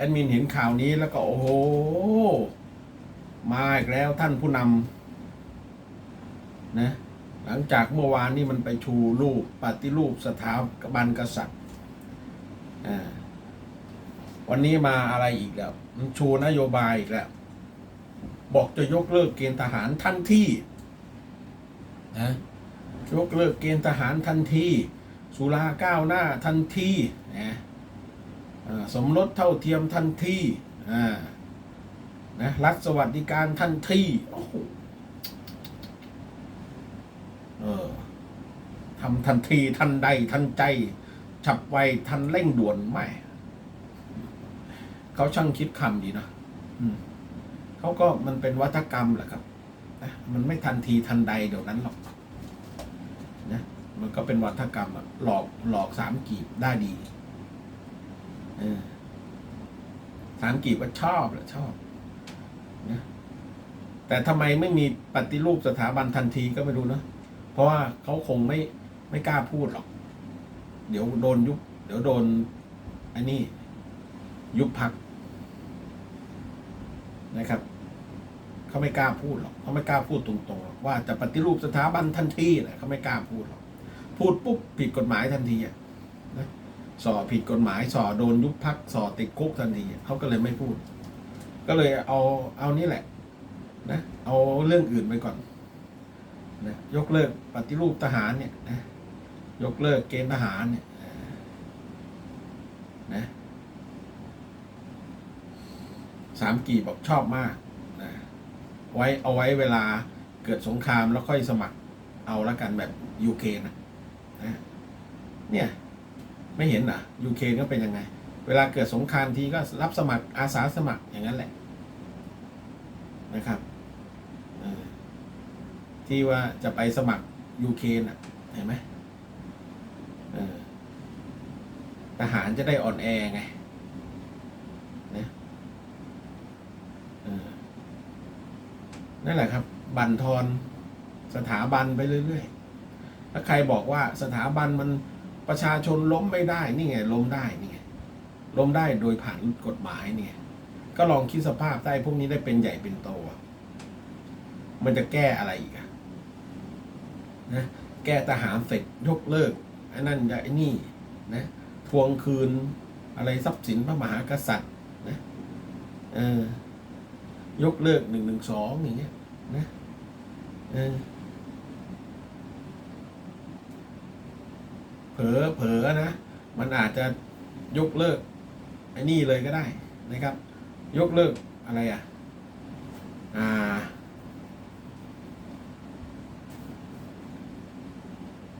อดมินเห็นข่าวนี้แล้วก็โอ้โห มาอีกแล้วท่านผู้นำนะ หลังจากเมื่อวานนี้มันไปชูรูปปฏิรูปสถาบันกษัตริย์วันนี้มาอะไรอีกแล้วมันชูนโยบายอีกแล้ว บอกจะยกเลิกเกณฑ์ทหารทันทีนะยกเลิกเกณฑ์ทหารทันทีสุราก้าวหน้าทันทีนะ สมรสเท่าเทียมทันทีนะรัฐสวัสดิการทันทีโอ้โหเออทำทันทีทันใดทันใจ ฉับไวทันเร่งด่วนไม่เขาช่างคิดคำดีนะเขาก็มันเป็นวัฒกรรมแหละครับนะมันไม่ทันทีทันใดเดี๋ยวนั้นหรอกนะมันก็เป็นวัฒกรรมหลอกหลอกสามกีบได้ดี สามกีบก็ชอบแหละชอบนะแต่ทำไมไม่มีปฏิรูปสถาบันทันทีก็ไม่รู้นะเพราะว่าเขาคงไม่ไม่กล้าพูดหรอก เดี๋ยวโดนยุบเดี๋ยวโดนอ้นี่ยุบพักนะครับเขาไม่กล้าพูดหรอกเขาไม่กล้าพูดตรงๆว่าจะปฏิรูปสถาบันทันทีนะเขาไม่กล้าพูดหรอกพูดปุ๊บผิดกฎหมายทันทีอะนะ สอผิดกฎหมายสอโดนยุบพักสอติดคุกทันทีเขาก็เลยไม่พูด ก็เลยเอาเอานี่แหละนะเอาเรื่องอื่นไปก่อนนะยกเลิกปฏิรูปทหารเนี่ยนะยกเลิกเกณฑ์ทหารเนี่ยนะสามกีบบอกชอบมากนะไว้เอาไว้เวลาเกิดสงครามแล้วค่อยสมัครเอาละกันแบบยูเครนนะเนี่ย ไม่เห็นเหรอยูเครนก็เป็นยังไง เวลาเกิดสงครามทีก็รับสมัครอาสาสมัครอย่างนั้นแหละนะครับที่ว่าจะไปสมัครยูเครนอะเห็นไหมทหารจะได้อ่อนแอไงเออนั่นแหละครับ บั่นทอนสถาบันไปเรื่อยๆถ้าใครบอกว่าสถาบันมัน ประชาชนล้มไม่ได้นี่ไงล้มได้นี่ไงล้มได้โดยผ่านกฎหมายเนี่ย ก็ลองคิดสภาพได้พวกนี้ได้เป็นใหญ่เป็นโตมันจะแก้อะไรอีกอะนะแก้ทหารเสร็จยกเลิกไอ้นั่นอย่าไอ้นี่นะทวงคืนอะไรทรัพย์สินพระมหากษัตริย์นะเออยกเลิกหนึ่งหนึ่งสองอย่างเงี้ยนะเออเผล อเผลอนะ มันอาจจะยกเลิกไอ้นี่เลยก็ได้นะครับ ยกเลิกอะไรอะอ่า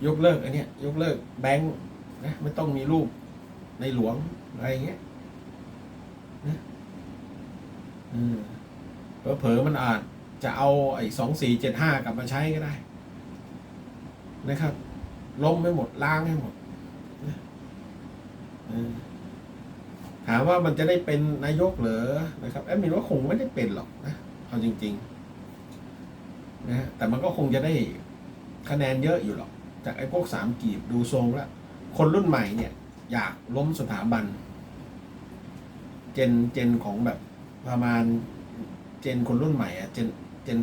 ยกเลิกอันเนี้ยยกเลิกแบงค์นะไม่ต้องมีรูปในหลวงอะไรเงี้ยนะเออเผลอมันอาจจะเอาไอ้สองสี่เจ็ดห้ากลับมาใช้ก็ได้นะครับ ล้มไม่หมดล้างให้หมดถามว่ามันจะได้เป็นนายกเหรอนะครับแอดมินว่าคงไม่ได้เป็นหรอกนะเอาจริงๆนะแต่มันก็คงจะได้คะแนนเยอะอยู่หรอก จากไอ้พวกสามกีบดูทรงแล้วคนรุ่นใหม่เนี่ย อยากล้มสถาบัน เจนเจนของแบบประมาณ เจนคนรุ่นใหม่อะเจนเจน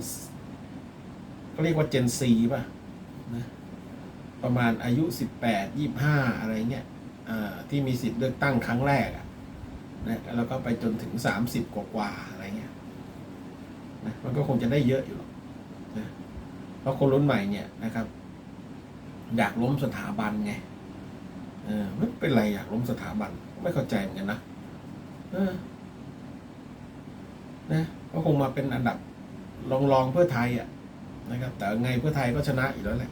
ก็เรียกว่าเจนซีป่ะนะ ประมาณอายุสิบแปดยี่ห้าอะไรเงี้ยที่มีสิทธิ์เลือกตั้งครั้งแรกนะแล้วก็ไปจนถึงสามสิบกว่าอะไรเงี้ยนะมันก็คงจะได้เยอะอยู่หรอกนะเพราะคนรุ่นใหม่เนี่ยนะครับ อยากล้มสถาบันไงเออไม่เป็นไรอยากล้มสถาบัน ไม่เข้าใจเหมือนกันนะเออนะก็คงมาเป็นอันดับรองรองๆเพื่อไทยอะนะครับ แต่ไงเพื่อไทยก็ชนะอีกแล้วแหละ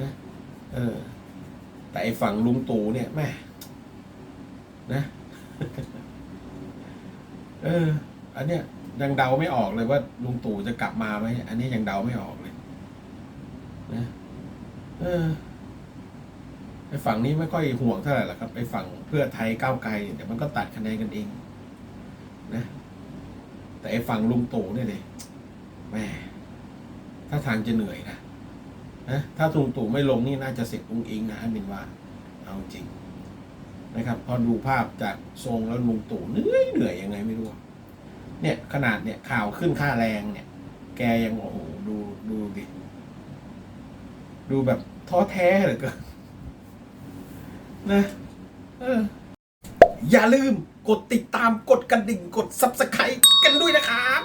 นะ เออ แต่ไอ้ฝั่งลุงตู่เนี่ยแม่นะเออ อันเนี้ยยังเดาไม่ออกเลยว่าลุงตู่จะกลับมาไหมอันนี้ยังเดาไม่ออกเลยนะเออไอ้ฝั่งนี้ไม่ค่อยห่วงเท่าไหร่หรอกครับไอ้ฝั่งเพื่อไทยก้าวไกลเดี๋ยวมันก็ตัดคะแนนกันเอง นะ แต่ไอ้ฝั่งลุงตู่เนี่ยเลยแม่ถ้าทางจะเหนื่อยนะ นะถ้าลุงตู่ไม่ลงนี่น่าจะเสร็จอุ้งอิงนะอันบินว่าเอาจริงนะครับ พอดูภาพจากทรงแล้วลุงตู่เหนื่อยเหนื่อยยังไงไม่รู้เนี่ยขนาดเนี่ยข่าวขึ้นค่าแรงเนี่ย แกยังโอ้โหดูดูดิดูแบบท้อแท้เหลือเกินนะเอออย่าลืมกดติดตามกดกระดิ่งกด subscribe กันด้วยนะครับ